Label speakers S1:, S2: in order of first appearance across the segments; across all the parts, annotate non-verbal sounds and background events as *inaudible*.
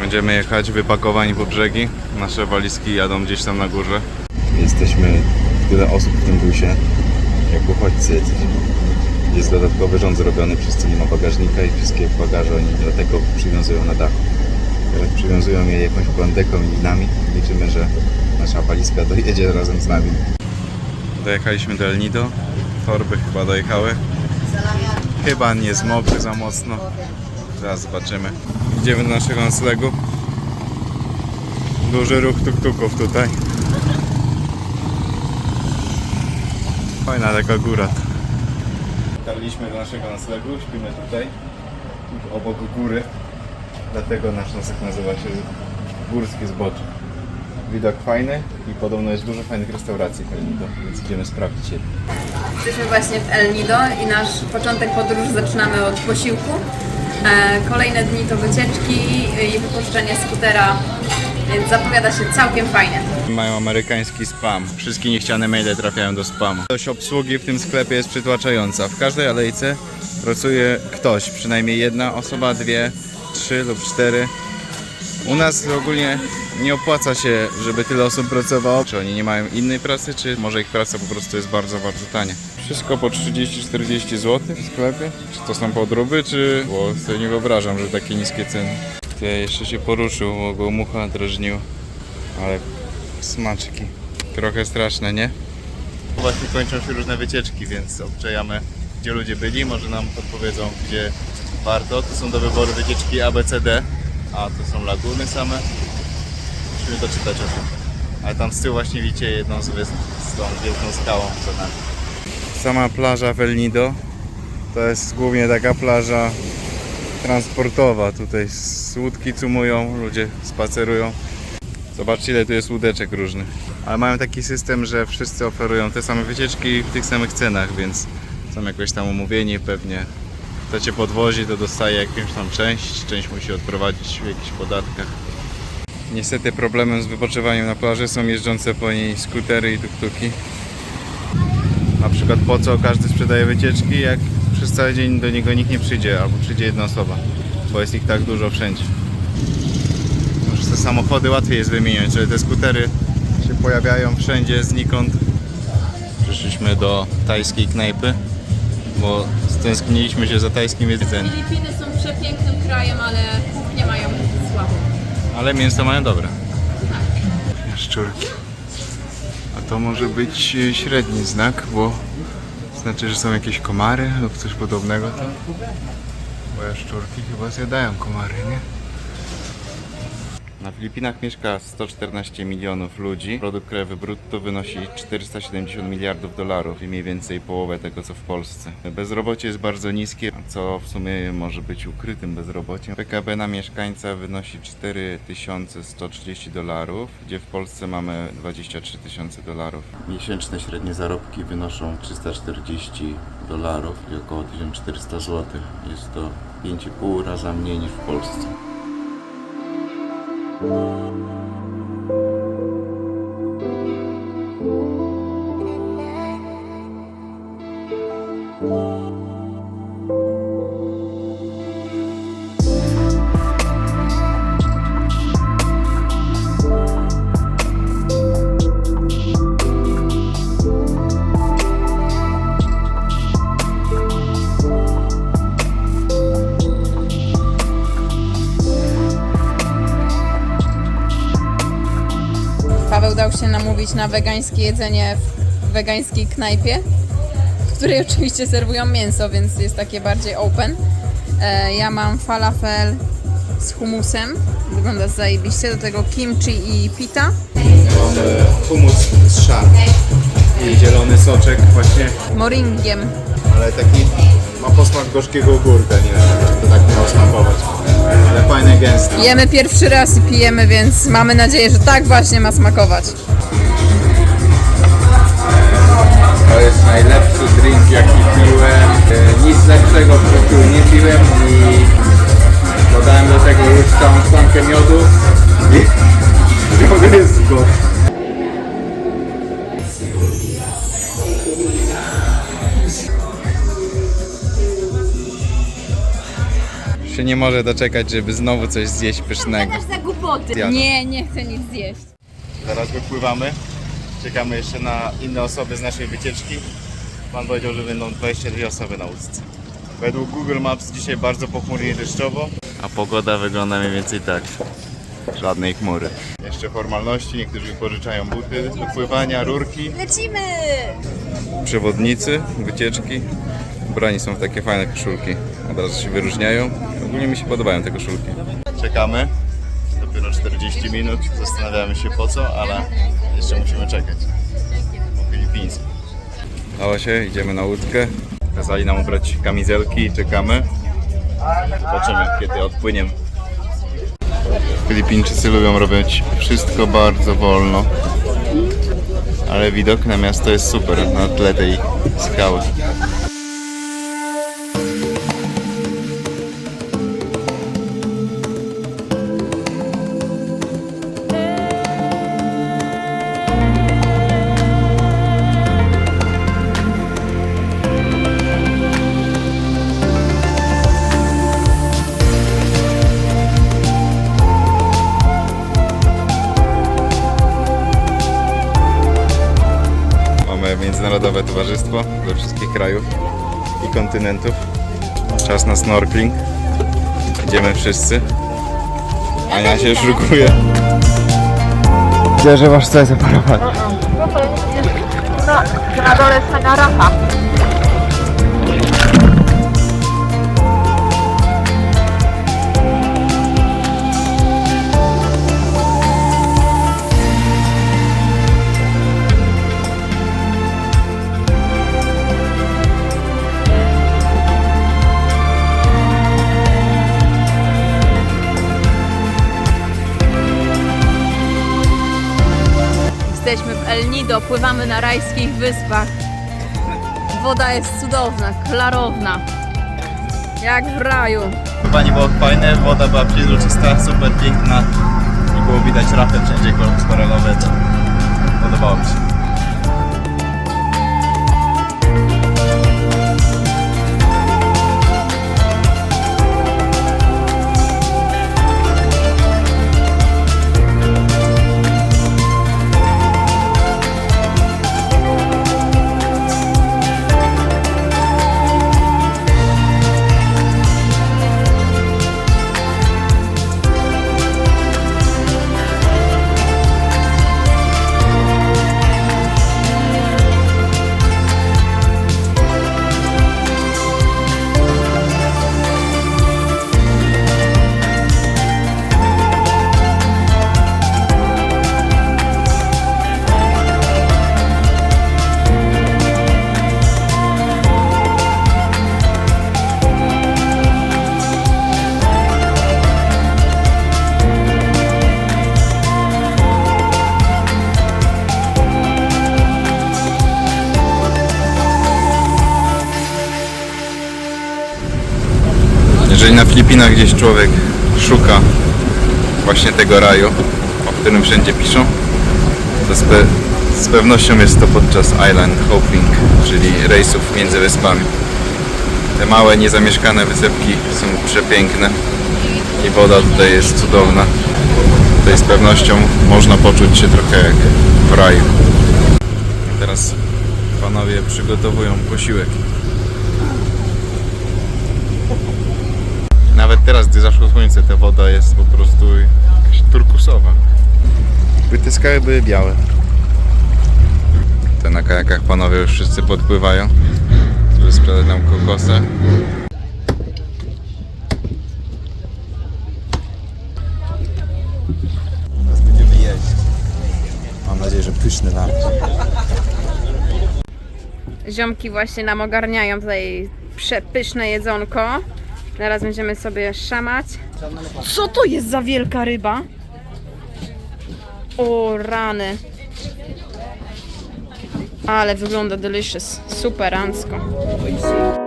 S1: Będziemy jechać wypakowani po brzegi. Nasze walizki jadą gdzieś tam na górze.
S2: Jesteśmy tyle osób w tym busie, jak uchodźcy jacyś. Jest dodatkowy rząd zrobiony, przez co nie ma bagażnika i wszystkie bagaże oni dlatego przywiązują na dachu. Teraz przywiązują je jakąś bandeką i linami. Liczymy, że nasza walizka dojedzie razem z nami.
S1: Dojechaliśmy do El Nido. Torby chyba dojechały. Chyba nie zmokły za mocno. Zaraz zobaczymy. Idziemy do naszego noclegu. Duży ruch tuk-tuków tutaj. Fajna taka góra. Dotarliśmy do naszego noclegu, śpimy tutaj, obok góry. Dlatego nasz nocleg nazywa się Górskie Zbocze. Widok fajny i podobno jest dużo fajnych restauracji w El Nido, więc idziemy sprawdzić je.
S3: Jesteśmy właśnie w El Nido i nasz początek podróży zaczynamy od posiłku. E, Kolejne dni to wycieczki i wypuszczenie skutera, więc zapowiada się całkiem fajnie.
S1: Mają amerykański spam. Wszystkie niechciane maile trafiają do spamu. Ilość obsługi w tym sklepie jest przytłaczająca. W każdej alejce pracuje ktoś, przynajmniej jedna osoba, dwie, trzy lub cztery. U nas ogólnie nie opłaca się, żeby tyle osób pracowało. Czy oni nie mają innej pracy, czy może ich praca po prostu jest bardzo, bardzo tania. Wszystko po 30-40 zł w sklepie. Czy to są podróby, czy... Bo sobie nie wyobrażam, że takie niskie ceny. Ty jeszcze się poruszył, bo go mucha drażniła. Ale smaczki. Trochę straszne, nie? Właśnie kończą się różne wycieczki, więc obczajamy gdzie ludzie byli, może nam podpowiedzą gdzie warto. To są do wyboru wycieczki A, B, C, D, a to są laguny same. Musimy doczytać o tym. Ale tam z tyłu właśnie widzicie jedną z wysp z tą wielką skałą za nami. Sama plaża w El Nido to jest głównie taka plaża transportowa. Tutaj łódki cumują, ludzie spacerują. Zobaczcie ile tu jest łódeczek różnych. Ale mają taki system, że wszyscy oferują te same wycieczki w tych samych cenach, więc są jakoś tam umówieni pewnie. Kto cię podwozi, to dostaje jakąś tam część, część musi odprowadzić w jakichś podatkach. Niestety problemem z wypoczywaniem na plaży są jeżdżące po niej skutery i tuktuki. Na przykład po co każdy sprzedaje wycieczki, jak przez cały dzień do niego nikt nie przyjdzie, albo przyjdzie jedna osoba, bo jest ich tak dużo wszędzie. Już te samochody łatwiej jest wymieniać, ale te skutery się pojawiają wszędzie, znikąd. Przyszliśmy do tajskiej knajpy, bo stęskniliśmy się za tajskim jedzeniem.
S3: Filipiny są przepięknym krajem, ale kuchnię mają słabą.
S1: Ale mięso mają dobre. Jaszczurki. A to może być e, średni znak, bo znaczy, że są jakieś komary lub coś podobnego tam. Bo jaszczurki chyba zjadają komary, nie? Na Filipinach mieszka 114 milionów ludzi. Produkt krajowy brutto wynosi 470 miliardów dolarów i mniej więcej połowę tego co w Polsce. Bezrobocie jest bardzo niskie, co w sumie może być ukrytym bezrobociem. PKB na mieszkańca wynosi 4130 dolarów, gdzie w Polsce mamy 23 tysiące dolarów.
S2: Miesięczne średnie zarobki wynoszą 340 dolarów i około 1400 zł. Jest to 5,5 raza mniej niż w Polsce.
S3: Whoa. Na wegańskie jedzenie w wegańskiej knajpie, w której oczywiście serwują mięso, więc jest takie bardziej open. E, ja mam falafel z humusem, wygląda zajebiście, do tego kimchi i pita.
S1: Humus z szar i zielony soczek właśnie,
S3: Moringiem.
S1: ale taki ma posmak gorzkiego ogórka, nie wiem, czy to tak miało smakować. Ale fajne, gęste.
S3: Jemy pierwszy raz i pijemy, więc mamy nadzieję, że tak właśnie ma smakować.
S1: To jest najlepszy drink jaki piłem. E, Nic lepszego w życiu nie piłem i dodałem do tego już całą szklankę miodu i *laughs* jest go. się nie może doczekać, żeby znowu coś zjeść pysznego.
S4: za głupoty.
S3: Nie, nie chcę nic zjeść.
S1: Zaraz wypływamy. Czekamy jeszcze na inne osoby z naszej wycieczki. Pan powiedział, że będą 22 osoby na łódce. Według Google Maps dzisiaj bardzo pochmurnie i deszczowo. A pogoda wygląda mniej więcej tak. Żadnej chmury. Jeszcze formalności, niektórzy wypożyczają buty do pływania, rurki.
S4: Lecimy!
S1: Przewodnicy, wycieczki. Ubrani są w takie fajne koszulki. Od razu się wyróżniają. Ogólnie mi się podobają te koszulki. Czekamy. Dopiero 40 minut. Zastanawiamy się po co, ale jeszcze musimy czekać. Po filipińsku. Dało się, idziemy na łódkę. Kazali nam ubrać kamizelki i czekamy. Zobaczymy, kiedy odpłyniemy. Filipińczycy lubią robić wszystko bardzo wolno. Ale widok na miasto jest super na tle tej skały. Towarzystwo ze wszystkich krajów i kontynentów. Czas na snorkeling. Idziemy wszyscy. Ania się szukuje. Gdzie, że masz coś zaparować?
S4: Na dole Rafa.
S3: Pływamy na rajskich wyspach. Woda jest cudowna, klarowna. Jak w raju.
S1: Pływanie było fajne, woda była przezroczysta, super piękna i było widać rafę wszędzie korpus koralowy. To podobało mi się. Jeżeli na Filipinach gdzieś człowiek szuka właśnie tego raju, o którym wszędzie piszą, to z, pe- z pewnością jest to podczas island hopping, czyli rejsów między wyspami. Te małe, niezamieszkane wysepki są przepiękne i woda tutaj jest cudowna. Tutaj z pewnością można poczuć się trochę jak w raju. Teraz panowie przygotowują posiłek. Teraz, gdy zaszło słońce, ta woda jest po prostu jakaś turkusowa. By te skały były białe. Te na kajakach panowie już wszyscy podpływają, żeby sprzedać nam kokosy.
S2: Teraz będziemy jeść. Mam nadzieję, że pyszny lunch.
S3: Ziomki właśnie nam ogarniają tutaj przepyszne jedzonko. Teraz będziemy sobie szamać. Co to jest za wielka ryba? O rany. Ale wygląda delicious. Superancko.
S1: kajak.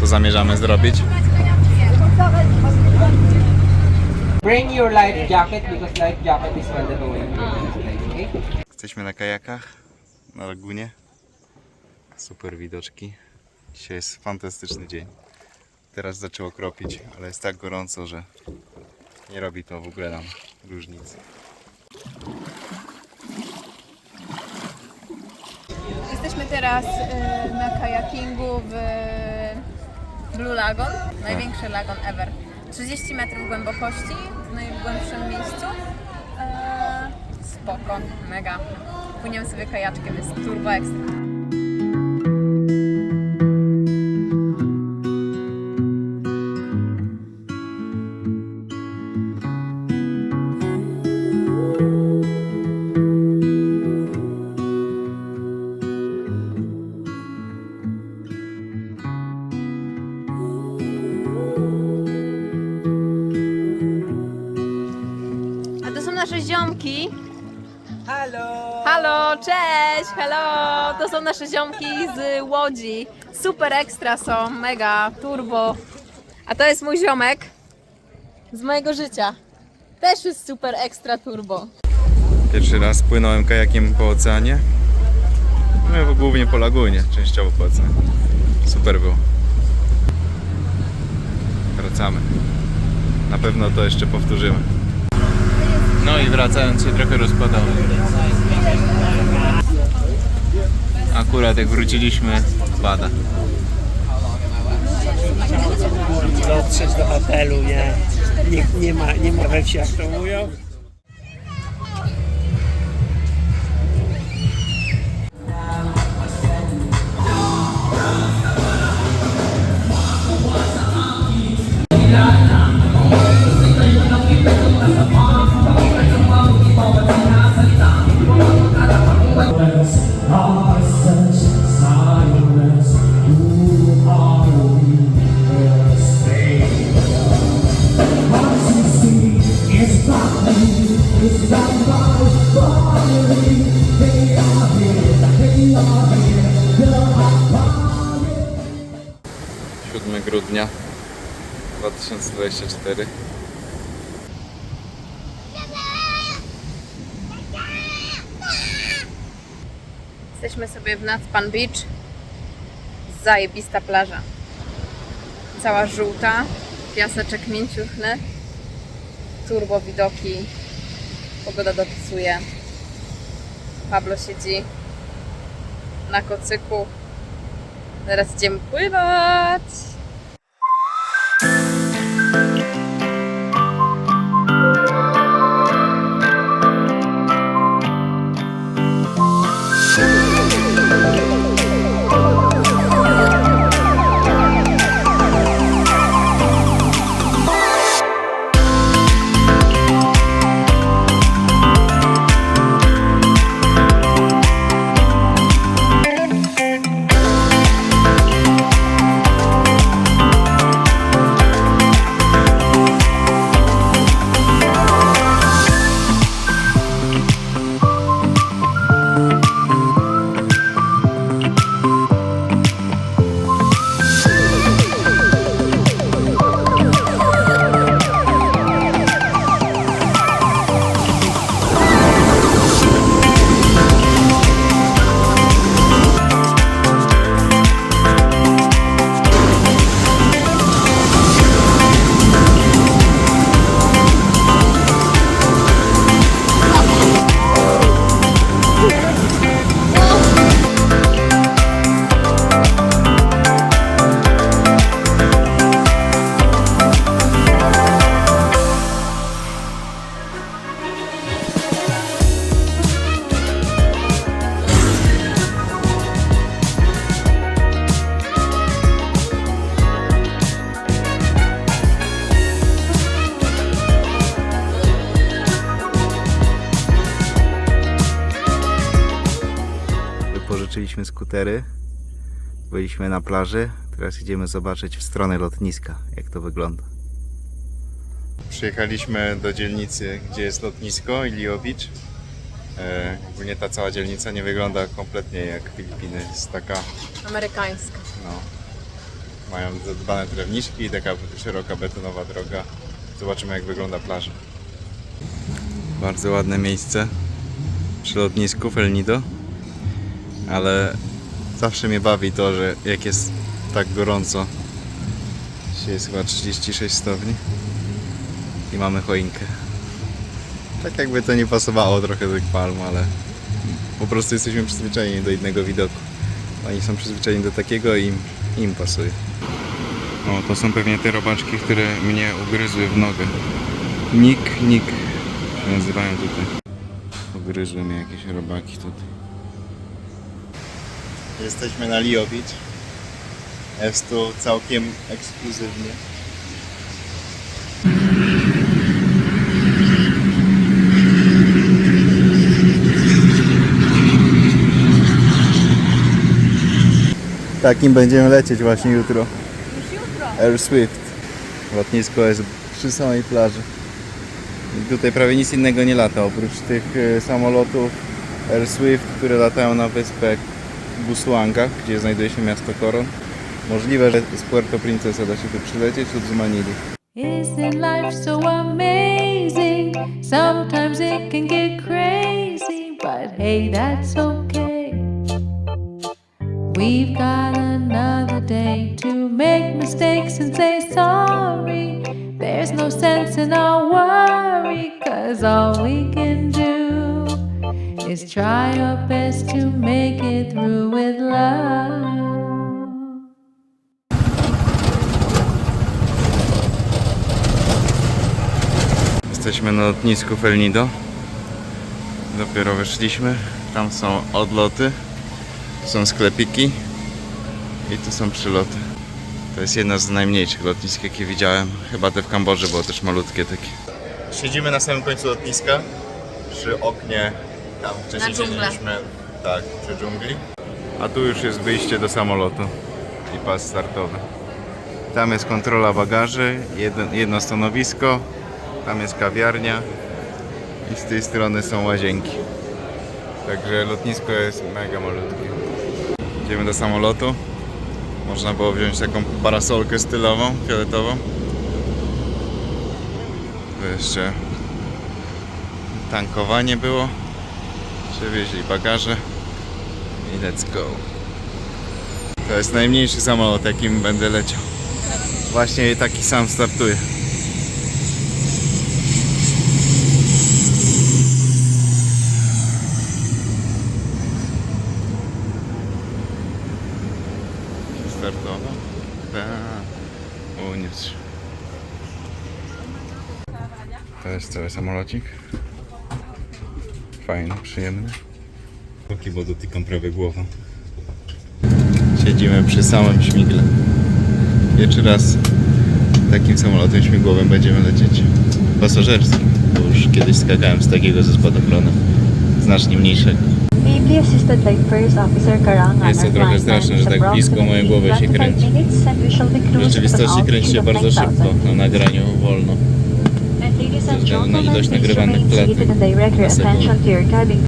S1: Co zamierzamy zrobić?
S5: Bring your life jacket because life jacket is mandatory. Okay?
S1: Jesteśmy na kajakach na lagunie. Super widoczki. Dzisiaj jest fantastyczny dzień. Teraz zaczęło kropić, ale jest tak gorąco, że nie robi to w ogóle nam różnicy.
S3: Jesteśmy teraz y, na kajakingu w Blue Lagoon, największy lagon ever. 30 metrów głębokości, w najgłębszym miejscu. Eee, spoko, mega. Płyniemy sobie kajaczkiem, jest turbo ekstra. Nasze ziomki z Łodzi. Super ekstra są, mega, turbo. A to jest mój ziomek z mojego życia. Też jest super ekstra turbo.
S1: Pierwszy raz płynąłem kajakiem po oceanie. No, głównie po lagunie, częściowo po oceanie. Super było. Wracamy. Na pewno to jeszcze powtórzymy. No i wracając się trochę rozpadało. Akurat jak wróciliśmy, pada.
S6: dotrzeć do hotelu, nie? Nie, ma, nie ma we wsi, jak to mówią.
S1: Grudnia 2024.
S3: Jesteśmy sobie w Nathpan Beach. Zajebista plaża. Cała żółta, piaseczek mięciuchny, turbo widoki, pogoda dopisuje. Pablo siedzi na kocyku. Teraz idziemy pływać.
S1: Wypożyczyliśmy skutery. Byliśmy na plaży. Teraz idziemy zobaczyć w stronę lotniska, jak to wygląda. Przyjechaliśmy do dzielnicy, gdzie jest lotnisko Ilio Beach. E, ogólnie ta cała dzielnica nie wygląda kompletnie jak Filipiny. Jest taka
S3: Amerykańska.
S1: no, Mają zadbane trawniczki i taka szeroka betonowa droga. Zobaczymy jak wygląda plaża. Bardzo ładne miejsce przy lotnisku w El Nido. Ale zawsze mnie bawi to, że jak jest tak gorąco. Dzisiaj jest chyba 36 stopni i mamy choinkę. Tak jakby to nie pasowało trochę do tych palm, ale po prostu jesteśmy przyzwyczajeni do innego widoku. Oni są przyzwyczajeni do takiego i im, im pasuje. O, to są pewnie te robaczki, które mnie ugryzły w nogę. Nik, nik się nazywają tutaj. Ugryzły mnie jakieś robaki tutaj. Jesteśmy na Beach. Jest tu całkiem ekskluzywnie. Takim będziemy lecieć właśnie jutro. Już jutro? Air Swift. Lotnisko jest przy samej plaży. I tutaj prawie nic innego nie lata, oprócz tych e, samolotów Air Swift, które latają na wyspę Busuanga, gdzie znajduje się miasto Coron. Możliwe, że z Puerto Princesa da się tu przylecieć lub z Manili.
S7: Isn't life so amazing? Sometimes it can get crazy, but hey, that's okay. We've got another day to make mistakes and say sorry. There's no sense in our worry, cause all we can do is try our best to make it through with love.
S1: Jesteśmy na lotnisku w El Nido. Dopiero wyszliśmy. Tam są odloty, są sklepiki i tu są przyloty. To jest jedno z najmniejszych lotnisk, jakie widziałem. Chyba te w Kambodży było też malutkie takie. Siedzimy na samym końcu lotniska, przy oknie. Tam wcześniej
S3: Na dżunglę.
S1: siedzieliśmy, tak, przy dżungli. A tu już jest wyjście do samolotu i pas startowy. Tam jest kontrola bagaży, jedno, jedno stanowisko, tam jest kawiarnia i z tej strony są łazienki. Także lotnisko jest mega malutkie. Idziemy do samolotu. Można było wziąć taką parasolkę stylową, fioletową. Tu jeszcze tankowanie było. Przewieźli bagaże i let's go. To jest najmniejszy samolot, jakim będę leciał. Właśnie taki sam startuje. Startował? Tak. Uniósł. To jest cały samolocik. Fajny, przyjemny.
S2: Póki, bo dotykam prawie głową.
S1: Siedzimy przy samym śmigle. Pierwszy raz takim samolotem śmigłowym będziemy lecieć. Pasażerskim. Bo już kiedyś skakałem z takiego ze spadochronem. Znacznie mniejszego. Jest to trochę straszne, że tak blisko mojej głowy się
S8: 25
S1: kręci. W rzeczywistości kręci się bardzo szybko
S8: 9,000.
S1: na nagraniu wolno.
S8: And ladies
S1: ze
S8: and
S1: względu na
S8: gentlemen,
S1: ilość
S8: please
S1: nagrywanych
S8: remain